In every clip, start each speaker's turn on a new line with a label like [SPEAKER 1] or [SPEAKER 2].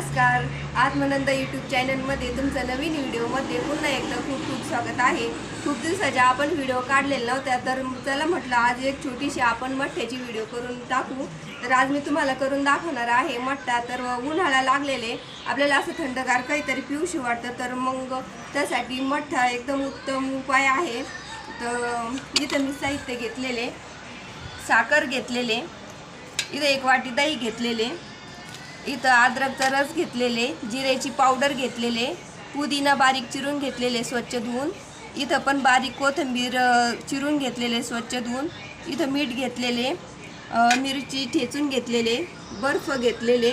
[SPEAKER 1] नमस्कार. आत्मनंदा यूट्यूब चॅनलमध्ये तुमचं नवीन व्हिडिओमध्ये पुन्हा एकदा खूप खूप स्वागत आहे. खूप दिवसाच्या आपण व्हिडिओ काढलेला नव्हत्या तर चला म्हटलं आज एक छोटीशी आपण मठ्ठ्याची व्हिडिओ करून टाकू. तर आज मी तुम्हाला करून दाखवणार आहे मठ्ठा. तर उन्हाळा लागलेले आपल्याला असं थंडगार काहीतरी पिऊशी वाटतं तर मग त्यासाठी मठ्ठा एकदम उत्तम उपाय आहे. तर इथं मी साहित्य घेतलेले साखर घेतलेले इथं एक वाटी दही घेतलेले. इथं अद्रकचा रस घेतलेले जिऱ्याची पावडर घेतलेले पुदिना बारीक चिरून घेतलेले स्वच्छ धुवून इथं पण बारीक कोथिंबीर चिरून घेतलेले स्वच्छ धुवून इथं मीठ घेतलेले मिरची ठेचून घेतलेले बर्फ घेतलेले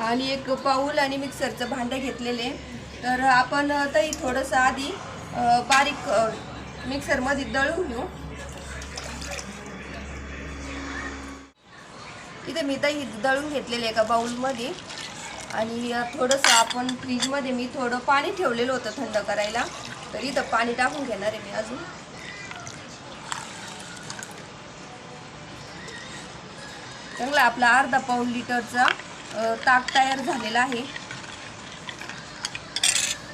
[SPEAKER 1] आणि एक पाऊल आणि मिक्सरचं भांडं घेतलेले. तर आपण तरी थोडंसं आधी बारीक मिक्सरमध्ये दळून घेऊ. इथे मी दही दळून घेतलेलं एका बाऊलमध्ये आणि थोडंसं आपण फ्रीजमध्ये मी थोडं पाणी ठेवलेलं होतं थंड करायला. तर इथं पाणी टाकून घेणार आहे मी अजून. चांगला आपला अर्धा पाऊन लिटरचा ताक तयार झालेला आहे.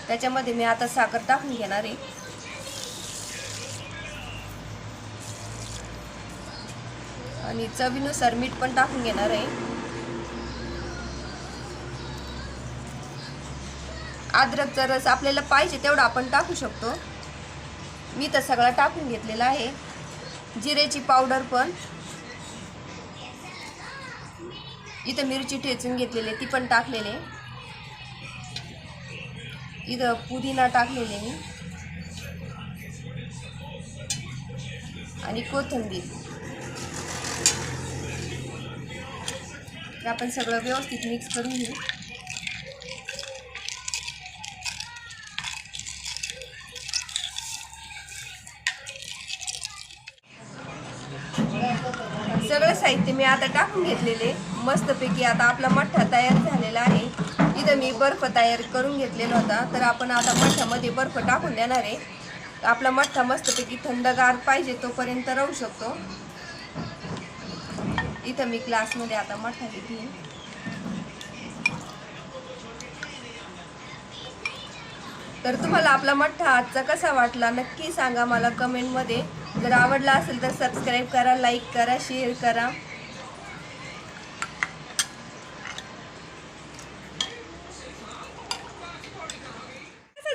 [SPEAKER 1] त्याच्यामध्ये मी आता साखर टाकून घेणार आहे. आणि चवीनुसार मीठ पण टाकून घेणार आहे. अद्रकचा रस आपल्याला पाहिजे तेवढा आपण टाकू शकतो. मी तर सगळा टाकून घेतलेला आहे. जिरेची पावडर पण. इथं मिरची ठेचून घेतलेली ती पण टाकलेले इथं पुदिना टाकलेले मी. आणि कोथिंबीर. तर आपण सगळं व्यवस्थित मिक्स करून घेऊ. सगळं साहित्य मी आता टाकून घेतलेले. मस्तपैकी आता आपला मठ्ठा तयार झालेला आहे. इथं मी बर्फ तयार करून घेतलेला होता. तर आपण आता मठ्ठ्यामध्ये बर्फ टाकून देणार आहे. आपला मठ्ठा मस्तपैकी थंडगार पाहिजे तोपर्यंत राहू शकतो. इथं मी क्लासमध्ये आता मठा घेतली तर तुम्हाला आपला मठ्ठा आजचा कसा वाटला नक्की सांगा मला कमेंटमध्ये. जर आवडला असेल तर सबस्क्राईब करा लाईक करा शेअर करा.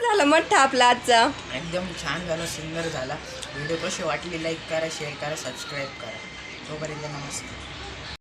[SPEAKER 1] झाला मठ्ठा आपला आजचा?
[SPEAKER 2] एकदम छान झालं सुंदर झाला. व्हिडिओ कशी वाटली लाईक करा शेअर करा सबस्क्राईब करा. तोपर्यंत नमस्कार.